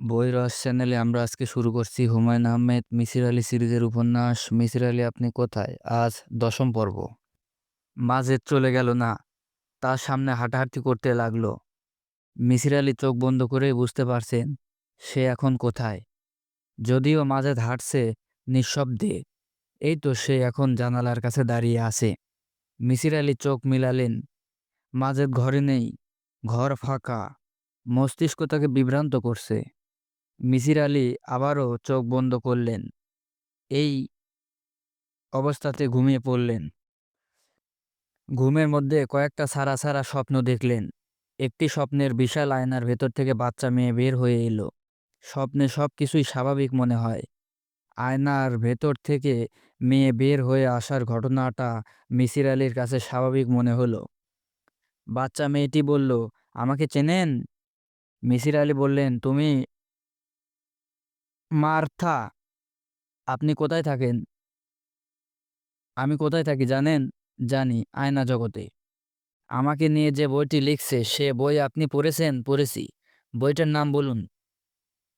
বই রহস্য চ্যানেলে আমরা আজকে শুরু করছি হুমায়ুন আহমেদ, মিসির আলী সিরিজের উপন্যাস, মিসির আলী, আপনি কোথায়? আজ দশম পর্ব। মাজেদ চলে গেল না, তার সামনে হাঁটাহাঁটি করতে লাগল। মিসির আলী চোখ বন্ধ করে বুঝতে পারছেন, সে এখন কোথায়? যদিও মাজেদ হাঁটছে নিঃশব্দে, এই তো সে এখন জানালার কাছে দাঁড়িয়ে আছে। মিসির আলী চোখ মিলালেন মাজেদ ঘরে নেই, ঘর ফাঁকা, মস্তিষ্ক তাকে বিভ্রান্ত করছে। মিসির আলী আবারও চোখ বন্ধ করলেন। এই অবস্থাতে ঘুমিয়ে পড়লেন। ঘুমের মধ্যে কয়েকটা সারা সারা স্বপ্ন দেখলেন। একটি স্বপ্নের বিশাল আয়নার ভেতর থেকে বাচ্চা মেয়ে বের হয়ে এলো। স্বপ্নে সব কিছুই স্বাভাবিক মনে হয়। আয়নার ভেতর থেকে মেয়ে বের হয়ে আসার ঘটনাটা মিসির আলীর কাছে স্বাভাবিক মনে হলো। বাচ্চা মেয়েটি বলল, আমাকে চেনেন? মিসির আলী বললেন, তুমি মার্থা। আপনি কোথায় থাকেন? আমি কোথায় থাকি জানেন? জানি, আয়না জগতে। আমাকে নিয়ে যে বইটি লিখছে, সে বই আপনি পড়েছেন? পড়েছি। বইটার নাম বলুন।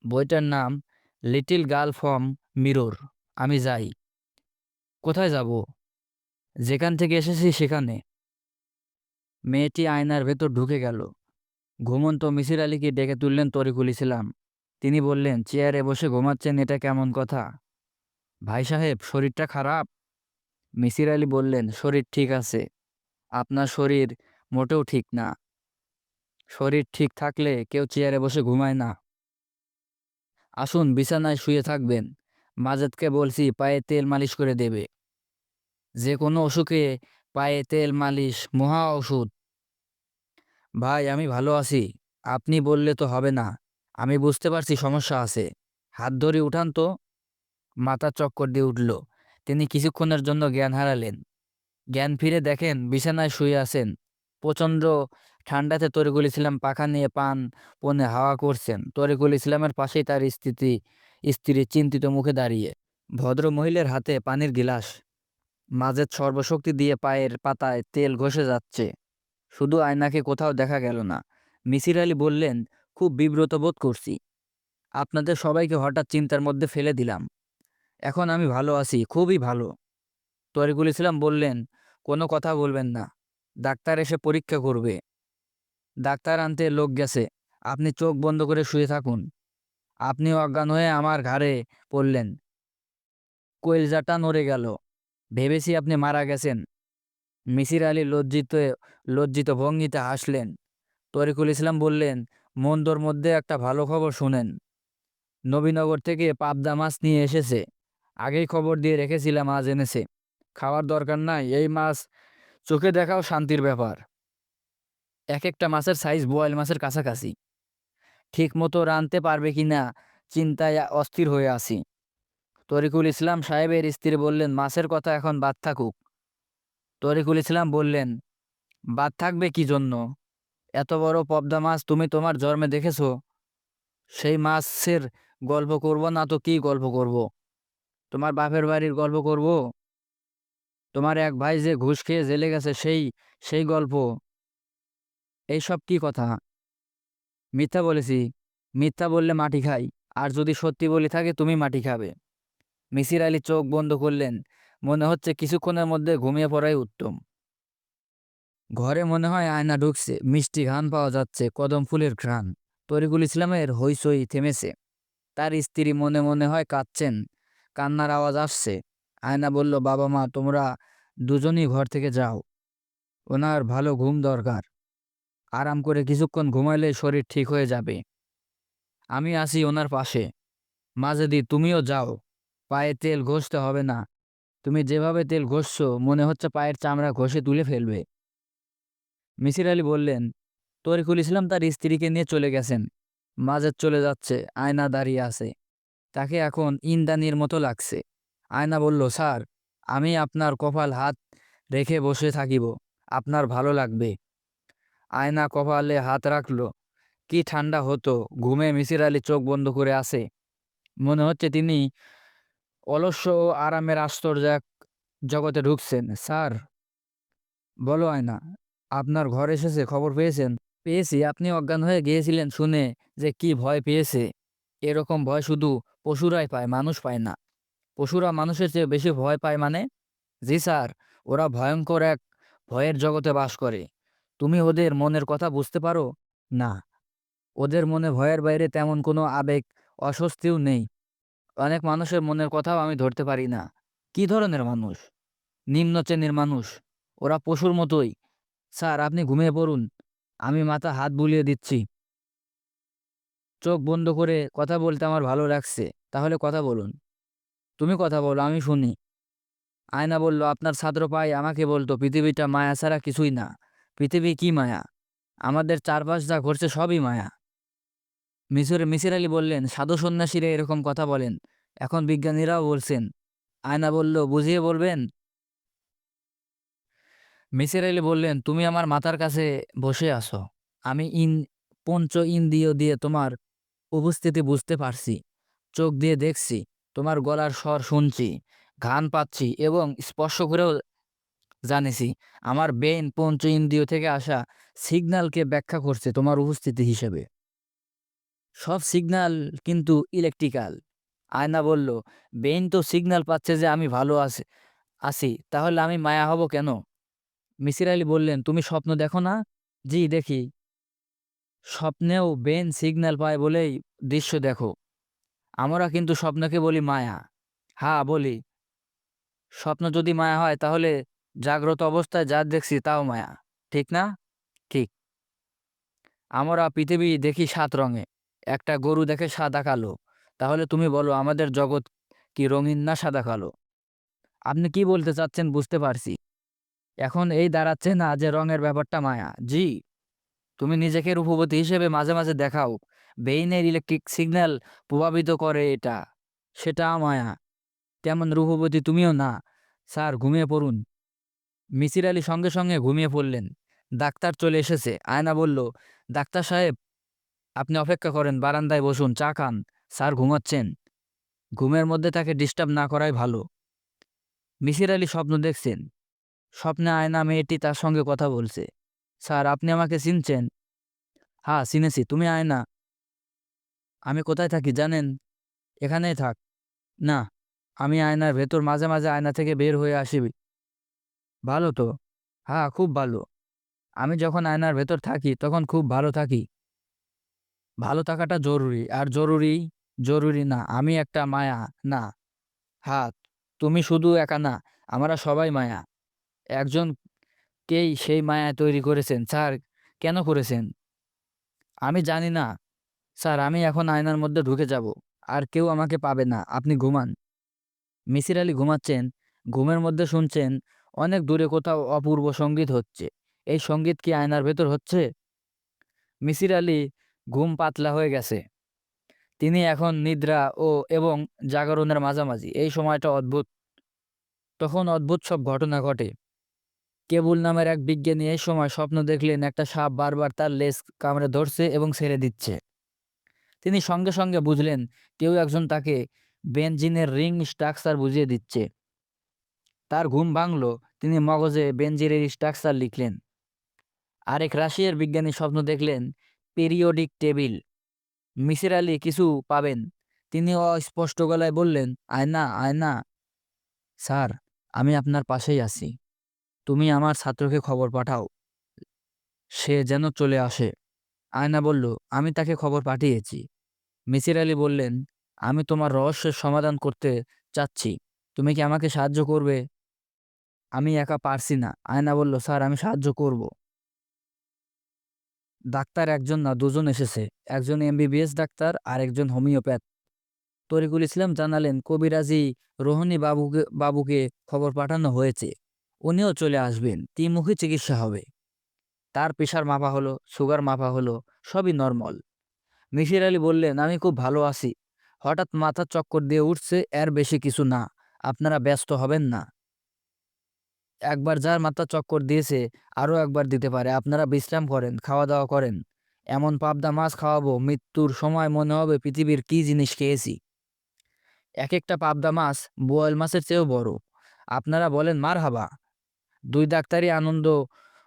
বইটার নাম লিটিল গার্ল ফ্রম মিরর। আমি যাই। কোথায় যাব? যেখান থেকে এসেছি সেখানে। মেয়েটি আয়নার ভেতর ঢুকে গেল। ঘুমন্ত মিসির আলীকে ডেকে তুললেন তরিকুল ইসলাম। তিনি বললেন, চেয়ারে বসে ঘুমাচ্ছেন, এটা কেমন কথা? ভাই সাহেব, শরীরটা খারাপ? মিসির আলী বললেন, শরীর ঠিক আছে। আপনার শরীর মোটেও ঠিক না। শরীর ঠিক থাকলে কেউ চেয়ারে বসে ঘুমায় না। আসুন, বিছানায় শুয়ে থাকবেন। মাজেদকে বলছি, পায়ে তেল মালিশ করে দেবে। যে কোনো অসুখে পায়ে তেল মালিশ, মহা ওষুধ। ভাই, আমি ভালো আছি। আপনি বললে তো হবে না। আমি বুঝতে পারছি সমস্যা আছে। হাত ধরে উঠান তো। মাথা চক্কর দিয়ে উঠল। তিনি কিছুক্ষণের জন্য জ্ঞান হারালেন। জ্ঞান ফিরে দেখেন বিছানায় শুয়ে আছেন। প্রচণ্ড ঠান্ডাতে তরিকুল ইসলাম পাখা নিয়ে পান পনে হাওয়া করছেন। তরিকুল ইসলামের পাশেই তার স্ত্রী স্ত্রী চিন্তিত মুখে দাঁড়িয়ে। ভদ্র মহিলার হাতে পানির গিলাস। মাঝের সর্বশক্তি দিয়ে পায়ের পাতায় তেল ঘষে যাচ্ছে। শুধু আয়নাকে কোথাও দেখা গেল না। মিসির আলী বললেন খুব বিব্রত বোধ করছি। আপনাদের সবাইকে হঠাৎ চিন্তার মধ্যে ফেলে দিলাম। এখন আমি ভালো আছি, খুবই ভালো। তরিকুল ইসলাম বললেন, কোনো কথা বলবেন না। ডাক্তার এসে পরীক্ষা করবে। ডাক্তার আনতে লোক গেছে। আপনি চোখ বন্ধ করে শুয়ে থাকুন। আপনি অজ্ঞান হয়ে আমার ঘাড়ে পড়লেন। কইলজাটা নড়ে গেল। ভেবেছি আপনি মারা গেছেন। মিসির আলী লজ্জিত লজ্জিত ভঙ্গিতে হাসলেন। তরিকুল ইসলাম বললেন মন্দর মধ্যে একটা ভালো খবর শুনেন। নবীনগর থেকে পাবদা মাছ নিয়ে এসেছে। আগেই খবর দিয়ে রেখেছিলাম, আজ এনেছে। খাওয়ার দরকার নাই, এই মাছ চোখে দেখাও শান্তির ব্যাপার। এক একটা মাছের সাইজ বোয়াল মাছের কাছাকাছি। ঠিক মতো রানতে পারবে কি না, চিন্তায় অস্থির হয়ে আছি। তরিকুল ইসলাম সাহেবের স্ত্রী বললেন, মাছের কথা এখন বাদ থাকুক। তরিকুল ইসলাম বললেন, বাদ থাকবে কি জন্য? এত বড় পদ্মা মাছ তুমি তোমার জন্মে দেখেছ? সেই মাছের গল্প করব না তো কি গল্প করব। তোমার বাপের বাড়ির গল্প করব? তোমার এক ভাই যে ঘুষ খেয়ে জেলে গেছে, সেই সেই গল্প। এইসব কি কথা? মিথ্যা বলেছি। মিথ্যা বললে মাটি খাই। আর যদি সত্যি বলি থাকে, তুমি মাটি খাবে। মিসির আলী চোখ বন্ধ করলেন। মনে হচ্ছে কিছুক্ষণের মধ্যে ঘুমিয়ে পড়াই উত্তম। ঘরে মনে হয় আয়না ঢুকছে, মিষ্টি ঘান পাওয়া যাচ্ছে, কদম ফুলের ঘ্রাণ। তরিকুল ইসলামের হইসই থেমেছে। তার স্ত্রী মনে মনে হয় কাঁদছেন, কান্নার আওয়াজ আসছে। আয়না বলল, বাবা মা, তোমরা দুজনই ঘর থেকে যাও। ওনার ভালো ঘুম দরকার। আরাম করে কিছুক্ষণ ঘুমাইলে শরীর ঠিক হয়ে যাবে। আমি আসি ওনার পাশে। মাঝেদি, তুমিও যাও। পায়ে তেল ঘষতে হবে না। তুমি যেভাবে তেল ঘষছো, মনে হচ্ছে পায়ের চামড়া ঘষে তুলে ফেলবে। মিসির আলী বললেন তরিকুল ইসলাম তার স্ত্রীকে নিয়ে চলে গেছেন। মাজেদ চলে যাচ্ছে, আয়না দাঁড়িয়ে আছে। তাকে এখন ইন্দানির মতো লাগছে। আয়না বলল, স্যার, আমি আপনার কপাল হাত রেখে বসে থাকিব। আপনার ভালো লাগবে। আয়না কপালে হাত রাখল। কি ঠান্ডা হতো, ঘুমে মিসির আলী চোখ বন্ধ করে আসে মনে হচ্ছে তিনি অলস্য ও আরামের আশ্চর্য জগতে ঢুকছেন। স্যার, বলো আয়না আপনার ঘর এসেছে, খবর পেয়েছেন? পেয়েছি, আপনি অজ্ঞান হয়ে গিয়েছিলেন শুনে যে কি ভয় পেয়েছে। এরকম ভয় শুধু পশুরাই পায়, মানুষ পায় না। পশুরা মানুষের চেয়ে বেশি ভয় পায় মানে? জি স্যার, ওরা ভয়ঙ্কর এক ভয়ের জগতে বাস করে। তুমি ওদের মনের কথা বুঝতে পারো? না। ওদের মনে ভয়ের বাইরে তেমন কোনো আবেগ, অস্বস্তিও নেই। অনেক মানুষের মনের কথাও আমি ধরতে পারি না। কি ধরনের মানুষ? নিম্ন শ্রেণির মানুষ। ওরা পশুর মতোই। স্যার, আপনি ঘুমিয়ে পড়ুন। আমি মাথা হাত বুলিয়ে দিচ্ছি। চোখ বন্ধ করে কথা বলতে আমার ভালো লাগছে। তাহলে কথা বলুন। তুমি কথা বলো, আমি শুনি। আয়না বলল, আপনার ছাত্র পাই আমাকে বলতো, পৃথিবীটা মায়া ছাড়া কিছুই না। পৃথিবী কি মায়া? আমাদের চারপাশ যা ঘটছে সবই মায়া। মিশরে মিসির আলী বললেন, সাধু সন্ন্যাসীরা এরকম কথা বলেন। এখন বিজ্ঞানীরাও বলছেন। আয়না বলল, বুঝিয়ে বলবেন? মিসির আলী বললেন, তুমি আমার মাথার কাছে বসে আছো। আমি ইন, পঞ্চ ইন্দ্রিয় দিয়ে তোমার উপস্থিতি বুঝতে পারছি। চোখ দিয়ে দেখছি, তোমার গলার স্বর শুনছি, ঘান পাচ্ছি এবং স্পর্শ করেও জানেছি। আমার বেইন পঞ্চ ইন্দ্রিয় থেকে আসা সিগন্যালকে ব্যাখ্যা করছে তোমার উপস্থিতি হিসেবে। সব সিগন্যাল কিন্তু ইলেকট্রিক্যাল। আয়না বলল বেইন তো সিগন্যাল পাচ্ছে যে আমি ভালো আছি আছি। তাহলে আমি মায়া হব কেন? মিসির আলী বললেন, তুমি স্বপ্ন দেখো না? জি, দেখি। স্বপ্নেও বেন সিগন্যাল পায় বলেই দৃশ্য দেখো। আমরা কিন্তু স্বপ্নকে বলি মায়া। হ্যাঁ বলি। স্বপ্ন যদি মায়া হয়, তাহলে জাগ্রত অবস্থায় যা দেখছি তাও মায়া। ঠিক না? ঠিক। আমরা পৃথিবী দেখি সাত রঙে। একটা গরু দেখে সাদা কালো। তাহলে তুমি বলো, আমাদের জগৎ কি রঙিন না সাদা কালো? আপনি কি বলতে চাচ্ছেন বুঝতে পারছি। এখন এই দাঁড়াচ্ছে না যে রঙের ব্যাপারটা মায়া। জি, তুমি নিজেকে রূপবতী হিসেবে মাঝে মাঝে দেখাও। বেইনের ইলেকট্রিক সিগন্যাল প্রভাবিত করে এটা। সেটা মায়া। তেমন রূপবতী তুমিও না। স্যার, ঘুমিয়ে পড়ুন। মিসির আলী সঙ্গে সঙ্গে ঘুমিয়ে পড়লেন। ডাক্তার চলে এসেছে। আয়না বলল, ডাক্তার সাহেব, আপনি অপেক্ষা করেন, বারান্দায় বসুন, চা খান। স্যার ঘুমাচ্ছেন। ঘুমের মধ্যে তাকে ডিস্টার্ব না করাই ভালো। মিসির আলী স্বপ্ন দেখছেন। স্বপ্নে আয়না মেয়েটি তার সঙ্গে কথা বলছে। স্যার, আপনি আমাকে চিনছেন? হ্যাঁ চিনেছি। তুমি আয়না। আমি কোথায় থাকি জানেন? এখানেই থাক। না, আমি আয়নার ভেতর মাঝে মাঝে আয়না থেকে বের হয়ে আসি। ভালো তো? হ্যাঁ খুব ভালো। আমি যখন আয়নার ভেতর থাকি, তখন খুব ভালো থাকি। ভালো থাকাটা জরুরি, আর জরুরি জরুরি না, আমি একটা মায়া, না। হ্যাঁ তুমি শুধু একা না, আমরা সবাই মায়া। একজন কেই সেই মায়া তৈরি করেছেন? স্যার, কেন করেছেন? আমি জানি না। স্যার, আমি এখন আয়নার মধ্যে ঢুকে যাব। আর কেউ আমাকে পাবে না। আপনি ঘুমান। মিসির আলী ঘুমাচ্ছেন। ঘুমের মধ্যে শুনছেন, অনেক দূরে কোথাও অপূর্ব সংগীত হচ্ছে। এই সংগীত কি আয়নার ভেতর হচ্ছে? মিসির আলী ঘুম পাতলা হয়ে গেছে। তিনি এখন নিদ্রা ও এবং জাগরণের মাঝামাঝি। এই সময়টা অদ্ভুত। তখন অদ্ভুত সব ঘটনা ঘটে। কেবুল নামের এক বিজ্ঞানী এই সময় স্বপ্ন দেখলেন একটা সাপ বারবার তার লেজ কামড়ে ধরছে এবং ছেড়ে দিচ্ছে। তিনি সঙ্গে সঙ্গে বুঝলেন, কেউ একজন তাকে বেনজিনের রিং স্ট্রাকচার বুঝিয়ে দিচ্ছে। তার ঘুম ভাঙল, তিনি মগজে বেঞ্জিনের স্ট্রাকচার লিখলেন। আরেক রাশিয়ার বিজ্ঞানী স্বপ্ন দেখলেন পিরিয়ডিক টেবিল। মিসির আলী কিছু পাবেন। তিনি অস্পষ্ট গলায় বললেন, আয়না আয়না। স্যার, আমি আপনার পাশেই আছি। তুমি আমার ছাত্রকে খবর পাঠাও। সে যেন চলে আসে। আয়না বলল, আমি তাকে খবর পাঠিয়েছি। মিসির আলী বললেন, আমি তোমার রহস্যের সমাধান করতে চাচ্ছি। তুমি কি আমাকে সাহায্য করবে? আমি একা পারছি না। আয়না বলল, স্যার, আমি সাহায্য করব। ডাক্তার একজন না, দুজন এসেছে। একজন এমবিবিএস ডাক্তার আর একজন হোমিওপ্যাথ। তরিকুল ইসলাম জানালেন, কবিরাজি রোহনী বাবুকে বাবুকে খবর পাঠানো হয়েছে। উনিও চলে আসবেন ত্রিমুখী চিকিৎসা হবে। তার প্রেশার মাপা হলো, সুগার মাপা হলো, সবই নর্মাল। মিশির আলী বললেন, আমি খুব ভালো আছি। হঠাৎ মাথা চক্কর দিয়ে উঠছে, এর বেশি কিছু না। আপনারা ব্যস্ত হবেন না। একবার যার মাথা চক্কর দিয়েছে, আরও একবার দিতে পারে। আপনারা বিশ্রাম করেন খাওয়া দাওয়া করেন। এমন পাবদা মাছ খাওয়াবো, মৃত্যুর সময় মনে হবে পৃথিবীর কি জিনিস খেয়েছি। এক একটা পাবদা মাছ বোয়াল মাছের চেয়েও বড়। আপনারা বলেন, মার হাবা। দুই ডাক্তারই আনন্দ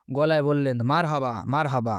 গলায় বললেন মার হাবা মার হাবা